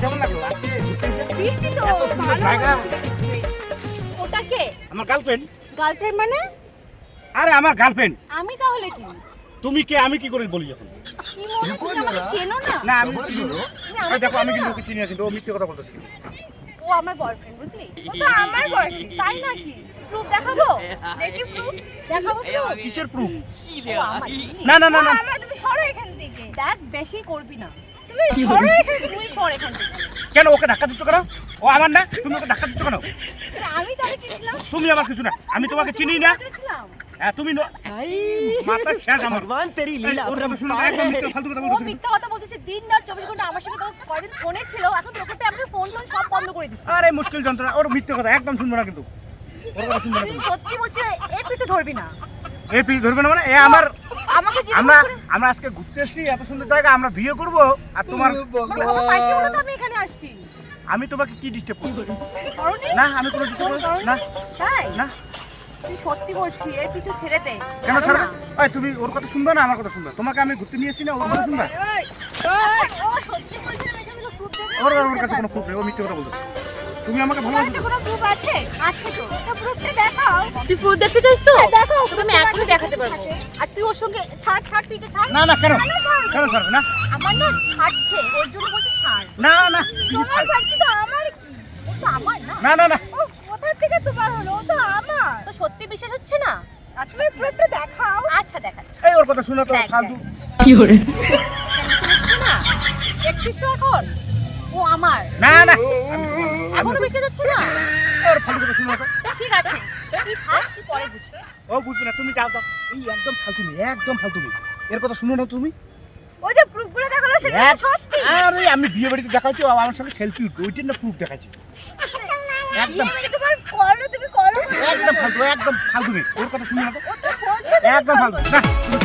কেমন লাগল? বৃষ্টি তো জায়গা। ওটা কে? আমার গার্লফ্রেন্ড গার্লফ্রেন্ড মানে? আরে আমার গার্লফ্রেন্ড আমি তাহলে কি? তুমি কে? আমি কি করে বলি এখন? চেনো না? না আমি দেখো আমি কিন্তু ওকে চিনি না কিন্তু ও মিথ্যে কথা বলতেছে। ও আমার বয়ফ্রেন্ড বুঝলি? ও তো আমার বয়ফ্রেন্ড তাই নাকি? প্রুফ দেখাবো? দেখি প্রুফ দেখাবো কিসের প্রুফ না না না না। তুমি সরো এখান থেকে। দেখ বেশি করবি না। কেন ওকে ধাক্কা দিচ্ছ কেন? ও আমার না? তুমি ওকে ধাক্কা দিচ্ছ কেন? আচ্ছা, আমি তুমি আমার কিছু না। আমি তোমাকে চিনি না। মিথ্যা কথা দিন রাত 24 ঘণ্টা আমার সাথে ছিল ফোন সব বন্ধ করে আরে মুশকিল যন্ত্রণা। ওর কথা একদম শুনব না কিন্তু। সত্যি বলছি এর ধরবি না। এর না মানে? এ আমার আমরা আজকে ঘুরতে এসেছি এত সুন্দর জায়গা আমরা বিয়ে করব আর তোমার আমি এখানে আসছি। আমি তোমাকে কি ডিস্টার্ব না আমি কোনো ডিস্টার্ব না। তাই? না। তুই সত্যি বলছি এর ছেড়ে দে। কেন ছাড়বে? না। তুমি ওর কথা শুনবে না আমার কথা শুনবে? তোমাকে আমি ঘুরতে নিয়ে এসেছি না ওর কথা শুনবে? বলছে ওর ওর কাছে কোনো প্রুফ নেই ও মিথ্যে কথা বলতেছে। তুমি আমাকে ভালোবাসো? কোনো প্রুফ আছে? আছে তো। তা প্রুফটা দেখাও। তুই প্রুফ দেখতে চাইছ তো? দেখাও তোকে আমি এখনই দেখাতে পারব। আর তুই ওর সঙ্গে ছাড় ছাড় তুই ছাড়। না না কেন? কেন ছাড়বো? না? আমার না ছাড়ছে। ওর জন্য বলছি ছাড়। না না তোমার ছাড় ভাবছি তো আমার কি? ও তো আমার না। না না না। ও কোথা থেকে তোমার হলো? ও তো আমার। তো সত্যি বিশ্বাস হচ্ছে না? আর তুমি প্রুফটা দেখাও। আচ্ছা দেখাচ্ছি। এই ওর কথা শুনে তো দেখ, ফালতু। হচ্ছে না? দেখছিস তো এখন? ও আমার। না না। এখনও বিশ্বাস হচ্ছে না? ওর ফালতু কথা শুনে ঠিক আছে। তুই থাক তুই পরে বুঝবি? ও বুঝবে না তুমি যাও তো এই একদম ফালতু মেয়ে একদম ফালতু মেয়ে। এর কথা শুনো না তুমি? ওই যে প্রুফগুলো দেখাল সেটা তো সত্যি। আরে আমি বিয়ে বাড়িতে দেখাচ্ছি ও আমার সঙ্গে সেলফি উঠবে। ওইটার না প্রুফ দেখাচ্ছি। একদম। তোমার করো তুমি করো। একদম ফালতু একদম ফালতু মেয়ে। ওর কথা শুনে না একদম ফালতু। না তুমি।